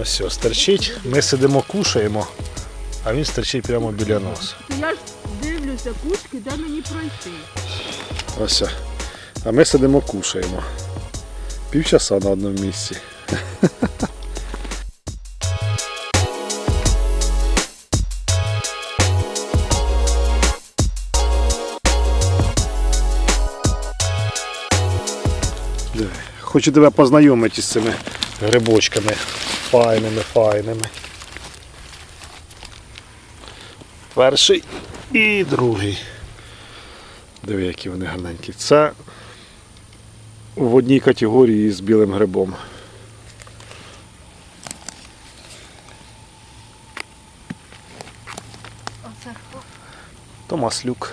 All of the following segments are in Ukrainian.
Ось все, стерчить. Ми сидимо, кушаємо, а він стерчить прямо біля нас. Я ж дивлюся кучки, де мені пройти. Ось. А ми сидимо, кушаємо. Півчаса на одному місці. Хочу тебе познайомити з цими грибочками. Файними, файними. Перший і другий. Диви, які вони гарненькі. Це в одній категорії з білим грибом. То маслюк.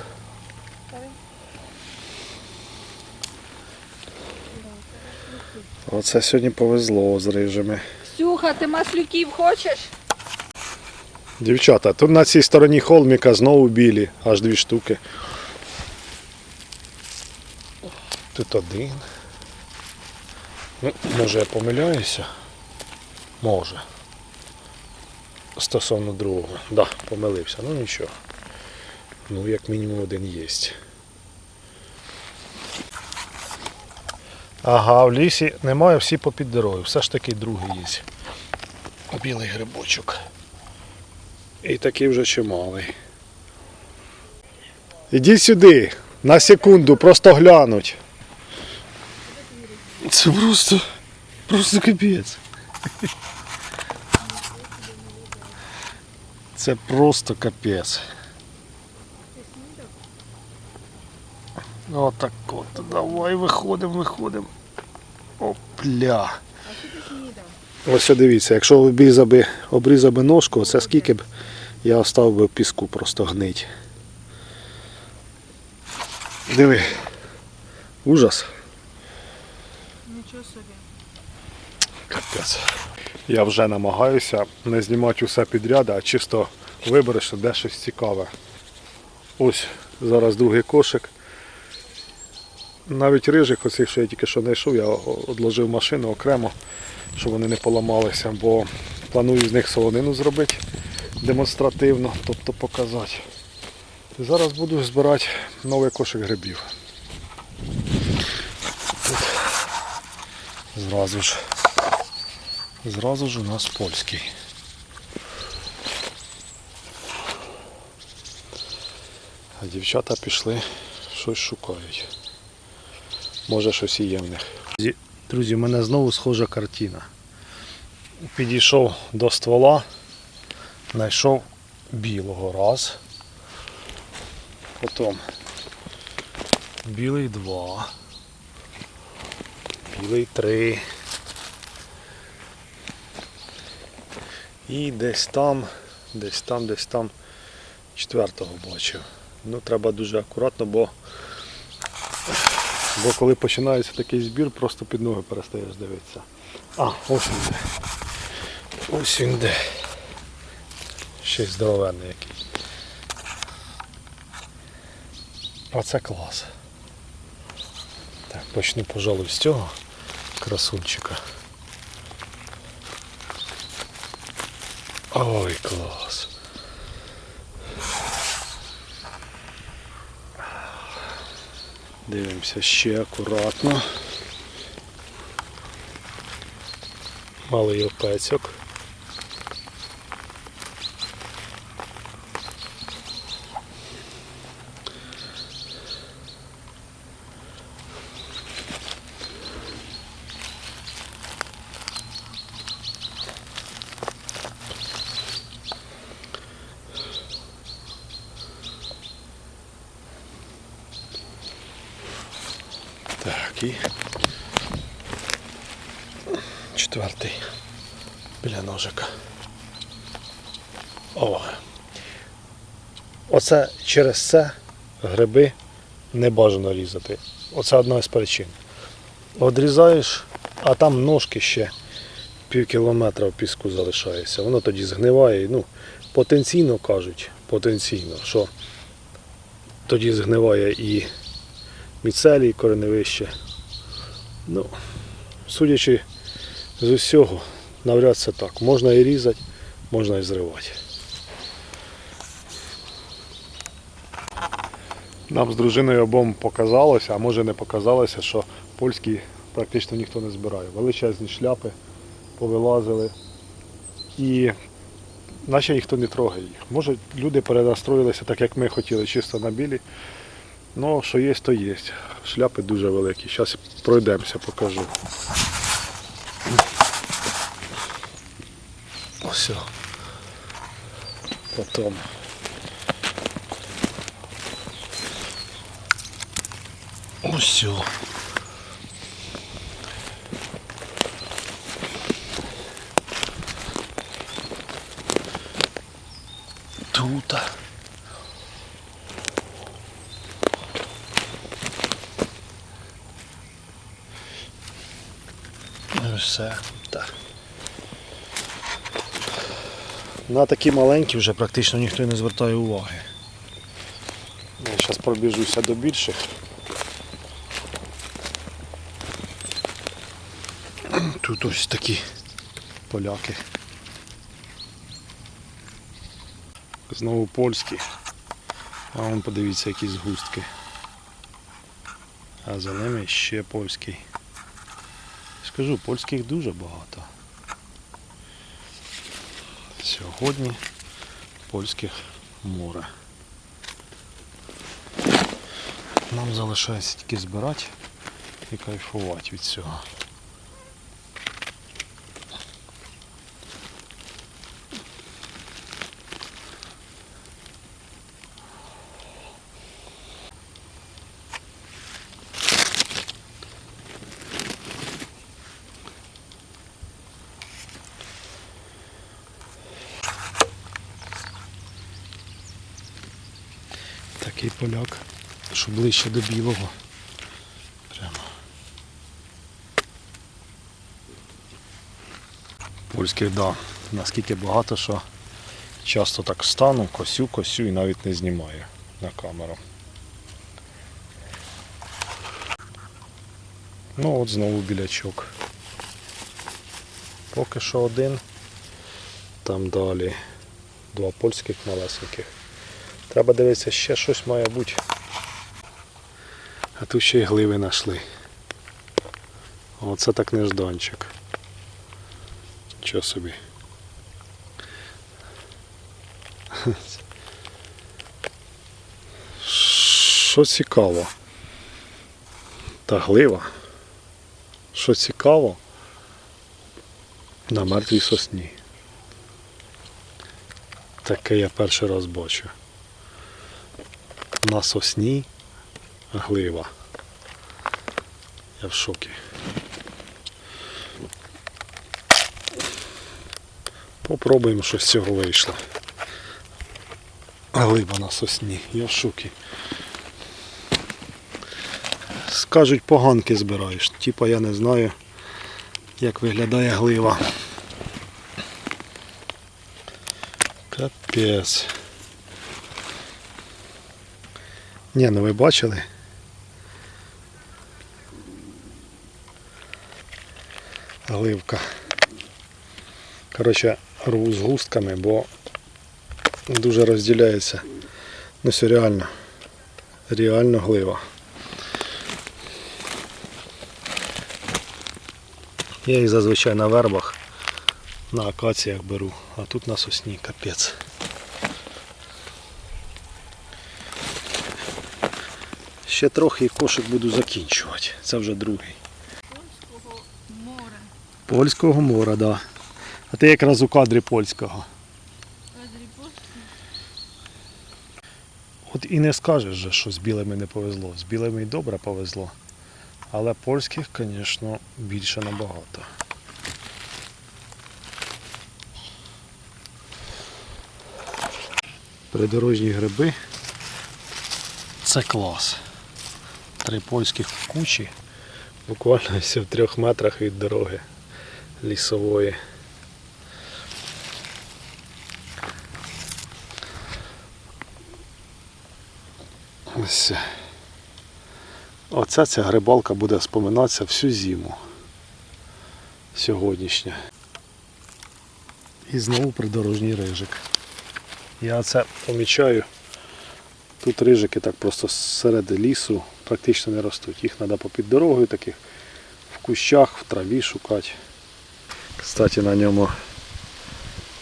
Оце сьогодні повезло з рижими. Ксюха, ти маслюків хочеш? Дівчата, тут на цій стороні холміка знову білі, аж дві штуки. Тут один. Ну, може я помиляюся? Може. Стосовно другого. Так, да, помилився, ну нічого. Ну, як мінімум один є. Ага, в лісі немає, всі попід дорогою. Все ж таки другий є. Білий грибочок. І такий вже чималий. Ідіть сюди, на секунду, просто глянуть. Це просто, просто капець. Це просто капець. Отак от, давай виходимо, виходимо. Опля. Ось дивіться, якщо обрізав би, обрізав би ножку, це скільки б я оставив би в піску просто гнить. Диви. Ужас. Нічого собі. Капець. Я вже намагаюся не знімати усе підряд, а чисто вибереш де щось цікаве. Ось зараз другий кошик. Навіть рижик, оцих, що я тільки що знайшов, я одложив машину окремо, щоб вони не поламалися, бо планую з них солонину зробити демонстративно, тобто показати. Зараз буду збирати новий кошик грибів. Тут зразу ж. Зразу ж у нас польський. А дівчата пішли, щось шукають. Може щось і є в них. Друзі, в мене знову схожа картина. Підійшов до ствола, знайшов білого раз. Потім білий два. Білий три. І десь там, десь там, десь там четвертого бачив. Ну, треба дуже акуратно, бо, бо коли починається такий збір, просто під ноги перестаєш дивитися. А, ось він де. Ось він де. Ще й здоровенний який. Оце клас. Так, почну, пожалуй, з цього красунчика. Ой, клас. Дивимося ще акуратно. Малий опецьок. Так, четвертий біля ножика. О. Оце через це гриби не бажано різати. Оце одна з причин. Одрізаєш, а там ножки ще пів кілометра в піску залишається. Воно тоді згниває. Ну, потенційно кажуть, потенційно, що тоді згниває і міцелій, кореневище. Ну, судячи з усього, навряд це так. Можна і різати, можна і зривати. Нам з дружиною обом показалося, а може не показалося, що польські практично ніхто не збирає. Величезні шляпи повилазили і наче ніхто не трогає їх. Може люди перенастроїлися так, як ми хотіли, чисто на білі. Ну, що є, то є. Шляпи дуже великі. Зараз пройдемося, покажу. Ось. о. Потім. Ось. Тут. Все. Так. На такі маленькі вже практично ніхто не звертає уваги. Я зараз пробіжуся до більших. Тут ось такі поляки. Знову польські. А вон подивіться які згустки. А за ними ще польський. Скажу, польських дуже багато. Сьогодні польських море. Нам залишається тільки збирати і кайфувати від цього. Такий поляк, що ближче до білого. Прямо. Польських, да. Наскільки багато, що часто так стану, косю, косю і навіть не знімаю на камеру. Ну от знову білячок. Поки що один. Там далі два польських малесеньких. Треба дивитися, ще щось має бути. А тут ще й гливи знайшли. Оце так нежданчик. Чого собі. Що цікаво? Та глива. Що цікаво? На мертвій сосні. Таке я перший раз бачу на сосні глива. Я в шокі. Попробуємо, що з цього вийшло. Глиба на сосні, я в шокі. Скажуть, поганки збираєш. Типа я не знаю, як виглядає глива. Капець. Ні, ну ви бачили? Гливка. Коротше, рву з густками, бо дуже розділяється. Ну все реально. Реально глива. Я їх зазвичай на вербах, на акаціях беру, а тут на сосні капець. Ще трохи і кошик буду закінчувати. Це вже другий. Польського моря. Польського мора, так. А ти якраз у кадрі польського. От і не скажеш, же, що з білими не повезло. З білими й добре повезло. Але польських, звісно, більше набагато. Придорожні гриби. Це клас. Три польських кучі. Буквально все в трьох метрах від дороги лісової. Ось. Оця ця грибалка буде споминатися всю зиму. Сьогоднішня. І знову придорожній рижик. Я це помічаю. Тут рижики так просто серед лісу практично не ростуть. Їх треба попід дорогою таких в кущах, в траві шукати. Кстати, на ньому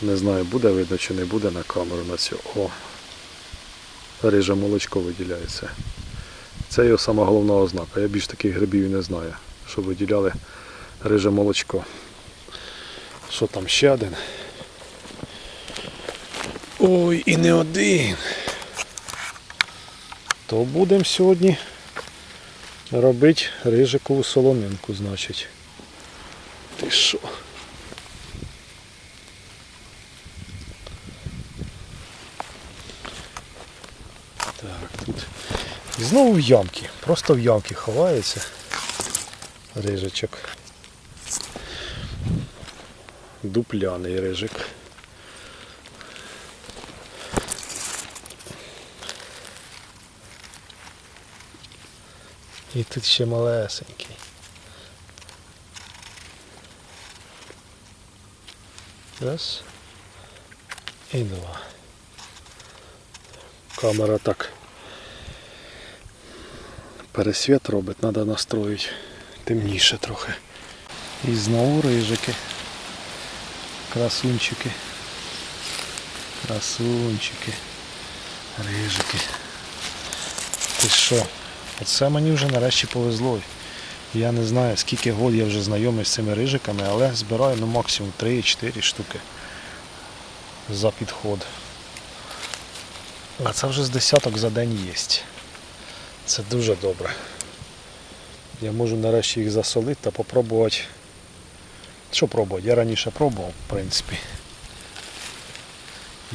не знаю, буде видно чи не буде на камеру на цю. О, риже молочко виділяється. Це його сама головна ознака. Я більш таких грибів не знаю, що виділяли риже молочко. Що там ще один? Ой, і не один. То будемо сьогодні робити рижикову солонинку, значить. Ти що? Так, тут. І знову в ямки. Просто в ямки ховається рижичок. Дупляний рижик. І тут ще малесенький. Раз. І два. Камера так пересвіт робить, треба настроїти темніше трохи. І знову рижики. Красунчики. Красунчики. Рижики. Ти що? Оце мені вже нарешті повезло. Я не знаю, скільки год я вже знайомий з цими рижиками, але збираю ну, максимум 3-4 штуки за підход. А це вже з десяток за день є. Це дуже добре. Я можу нарешті їх засолити та попробувати. Що пробувати? Я раніше пробував, в принципі.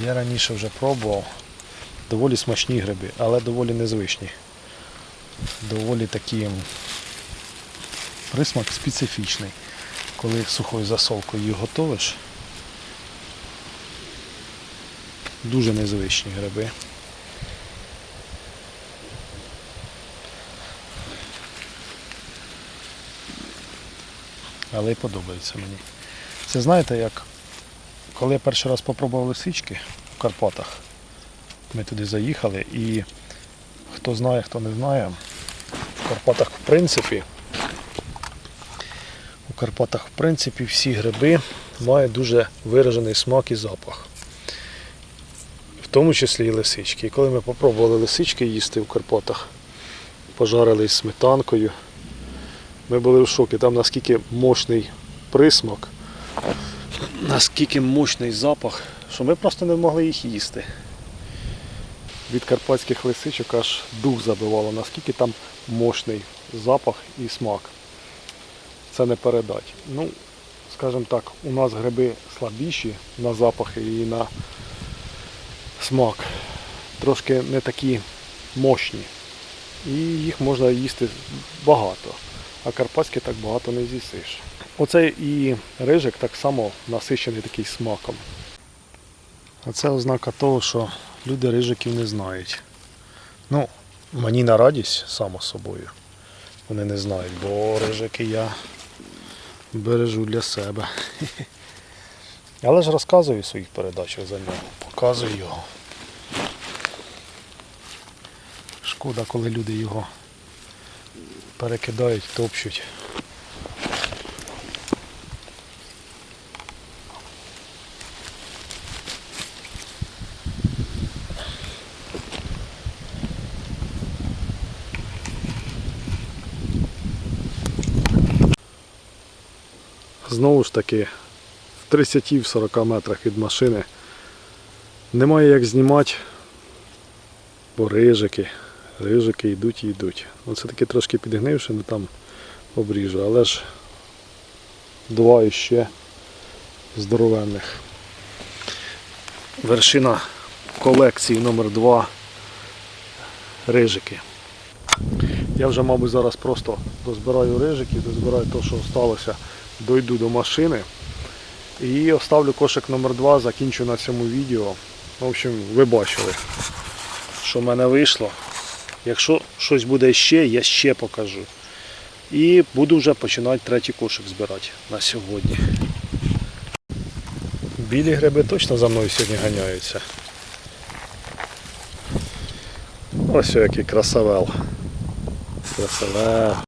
Я раніше вже пробував. Доволі смачні гриби, але доволі незвичні. Доволі такі м, присмак специфічний. Коли сухою засолкою їх готовиш. Дуже незвичні гриби. Але й подобається мені. Це знаєте, як коли я перший раз попробував лисички в Карпатах, ми туди заїхали і хто знає, хто не знає, в Карпатах в принципі, у Карпатах в принципі всі гриби мають дуже виражений смак і запах. В тому числі і лисички. І коли ми попробували лисички їсти в Карпатах, пожарили із сметанкою, ми були в шокі. Там наскільки мощний присмак, наскільки мощний запах, що ми просто не могли їх їсти. Від карпатських лисичок аж дух забивало, наскільки там мощний запах і смак. Це не передать. Ну, скажімо так, у нас гриби слабіші на запахи і на смак. Трошки не такі мощні. І їх можна їсти багато. А карпатські так багато не з'їсиш. Оцей і рижик так само насичений такий смаком. А це ознака того, що люди рижиків не знають. Ну, мені на радість, само собою. Вони не знають, бо рижики я бережу для себе. Але ж розказую в своїх передачах за нього, показую його. Шкода, коли люди його перекидають, топчуть. Знову ж таки, в 30-40 метрах від машини немає як знімати, бо рижики, рижики йдуть і йдуть. Оце таки трошки підгнивши, не там обріжу, але ж два іще здоровенних. Вершина колекції номер 2 рижики. Я вже, мабуть, зараз просто дозбираю рижики, дозбираю те, що залишилося, дойду до машини і оставлю кошик номер 2 закінчу на цьому відео. В общем, ви бачили, що в мене вийшло. Якщо щось буде ще, я ще покажу. І буду вже починати третій кошик збирати на сьогодні. Білі гриби точно за мною сьогодні ганяються. Ось який красавел. Красавел.